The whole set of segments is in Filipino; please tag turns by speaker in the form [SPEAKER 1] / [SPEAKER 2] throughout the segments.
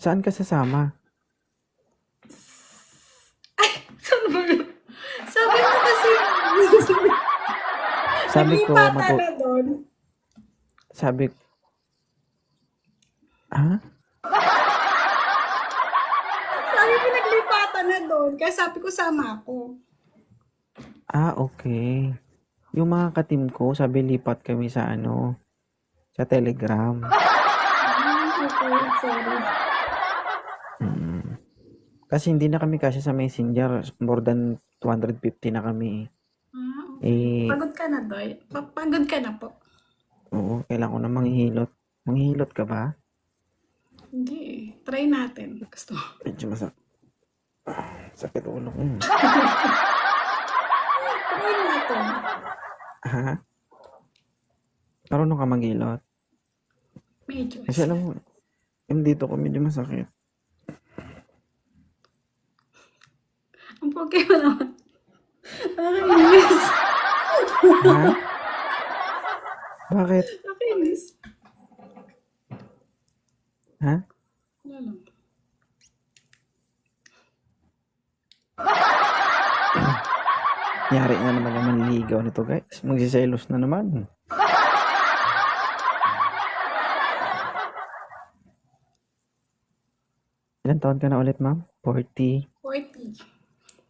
[SPEAKER 1] Saan ka sasama?
[SPEAKER 2] Saan ba yun? Sabi mo kasi,
[SPEAKER 1] Sabi ko,
[SPEAKER 2] naglipatan
[SPEAKER 1] matu-
[SPEAKER 2] na doon.
[SPEAKER 1] sabi Ha?
[SPEAKER 2] Sabi mo naglipatan na doon. Kaya sabi ko, sama ako.
[SPEAKER 1] Ah, okay. Yung mga katim ko, sabi lipat kami sa ano, sa Telegram.
[SPEAKER 2] Ah, okay, sorry.
[SPEAKER 1] Kasi hindi na kami kasi sa Messenger. More than 250 na kami.
[SPEAKER 2] Ah, okay.
[SPEAKER 1] Eh,
[SPEAKER 2] Pagod ka na, Doy. Pa- Pagod ka na po.
[SPEAKER 1] oo, kailangan ko na manghihilot. Manghihilot ka ba?
[SPEAKER 2] Hindi eh. Try natin. Gusto mo.
[SPEAKER 1] Medyo masak. Sakit ulo ko.
[SPEAKER 2] Try natin.
[SPEAKER 1] Ha? Marunong ka maghilot?
[SPEAKER 2] Medyo.
[SPEAKER 1] Kasi alam mo, yung dito ko medyo masakit.
[SPEAKER 2] Ang pogi mo naman. Nakakainis.
[SPEAKER 1] Ha? Bakit?
[SPEAKER 2] Nakakainis.
[SPEAKER 1] Ha?
[SPEAKER 2] Wala lang.
[SPEAKER 1] Yari na naman yung manliligaw nito guys. Magsiselos na naman. Ilan taon ka na ulit ma'am? 40?
[SPEAKER 2] 40.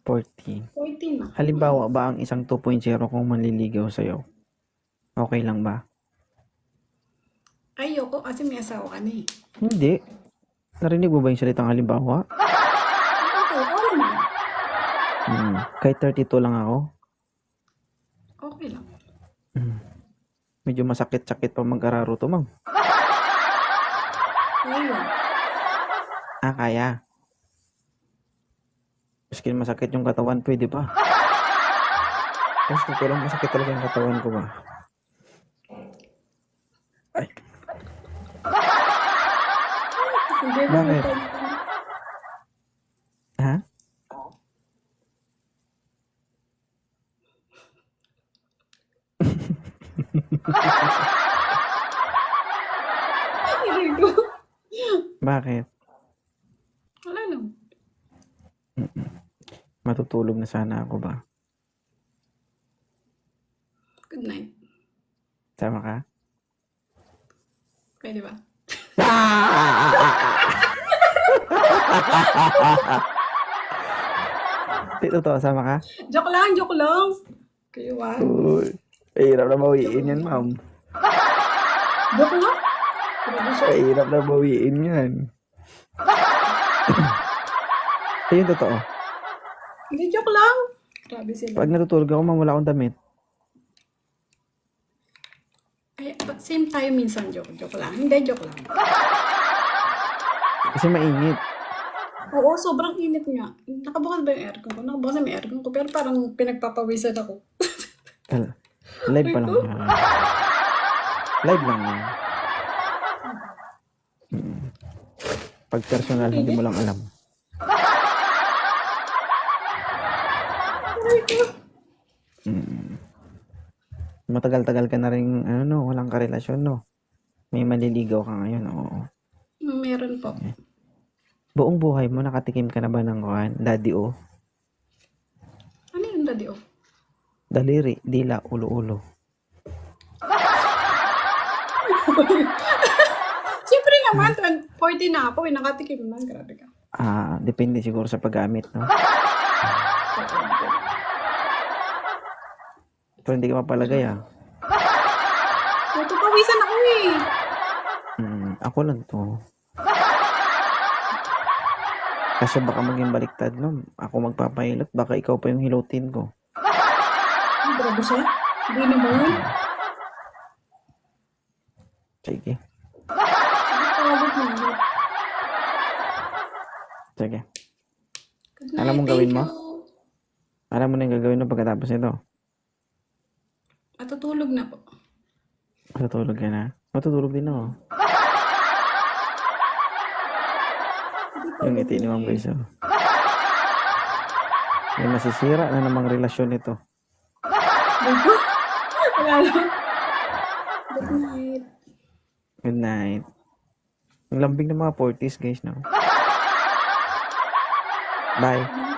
[SPEAKER 1] 40.
[SPEAKER 2] 40 na.
[SPEAKER 1] Halimbawa ba ang isang 2.0 kung manliligaw sa'yo? Okay lang ba?
[SPEAKER 2] Ayoko kasi may asawa ka na eh.
[SPEAKER 1] Hindi. Narinig mo ba yung salitang halimbawa?
[SPEAKER 2] Okay, oo naman.
[SPEAKER 1] Hmm. Kahit 32 lang ako.
[SPEAKER 2] Okay lang.
[SPEAKER 1] Hmm. Medyo masakit-sakit pa mag-araro to ma'am.
[SPEAKER 2] Ayun.
[SPEAKER 1] Ah, kaya. Maski masakit yung katawan, pwede pa. Tapos totoo lang, masakit talaga yung katawan ko ba? Ay, Bakit? ha?
[SPEAKER 2] Ko.
[SPEAKER 1] Bakit?
[SPEAKER 2] Wala lang.
[SPEAKER 1] Matutulog na sana ako ba?
[SPEAKER 2] Good night.
[SPEAKER 1] Sama ka?
[SPEAKER 2] Pwede ba?
[SPEAKER 1] Totoo, sama ka?
[SPEAKER 2] Joke lang, joke lang. Kayo ah.
[SPEAKER 1] Uy, hirap na bawiin yan, ma'am.
[SPEAKER 2] Joke lang. Siya.
[SPEAKER 1] Hirap na bawiin yan. Ayun, totoo.
[SPEAKER 2] Hindi, joke lang. Grabe sila.
[SPEAKER 1] Pag natutulog ako, ma'am, wala akong damit.
[SPEAKER 2] Ay, but same tayo minsan, joke. Joke lang. Hindi, joke lang.
[SPEAKER 1] Kasi mainit.
[SPEAKER 2] Oo, sobrang init nga. Nakabukas ba yung aircon ko? Nakabukas na may aircon ko, pero parang pinagpapawisan ako.
[SPEAKER 1] Tal- Live pa lang yan. Live lang yan. Mm. Pag personal, hindi mo lang alam. Matagal-tagal ka na rin, ano, no, walang karelasyon, no? May maliligaw ka ngayon, oo.
[SPEAKER 2] Meron po.
[SPEAKER 1] Buong buhay mo, nakatikim ka na ba ng kuhan? Daddy, oh.
[SPEAKER 2] Ano yun, daddy? Oh?
[SPEAKER 1] Daliri, dila, ulo-ulo.
[SPEAKER 2] Siyempre naman, 20 40 na ako, eh, nakatikim na. Grabe ka.
[SPEAKER 1] Ah, depende siguro sa paggamit, no? Pero hindi ka mapalagay, ah.
[SPEAKER 2] Natupawisan ako eh.
[SPEAKER 1] Hmm, ako lang to. Kasi baka maging baliktad, no? Ako magpapahilot, baka ikaw pa yung hilutin ko.
[SPEAKER 2] Ay, grabe siya. Hindi naman.
[SPEAKER 1] Sige, sige. Alam mong gawin mo? Alam mo na yung gagawin mo pagkatapos nito.
[SPEAKER 2] Matutulog na po.
[SPEAKER 1] Matutulog ka na. Matutulog din ako. Yung ngiti ni Ma'am Grace, oh. May masisira na namang relasyon nito.
[SPEAKER 2] Wala lang. Good night.
[SPEAKER 1] Good night. Ang lambing ng mga 40s, guys, no? Bye.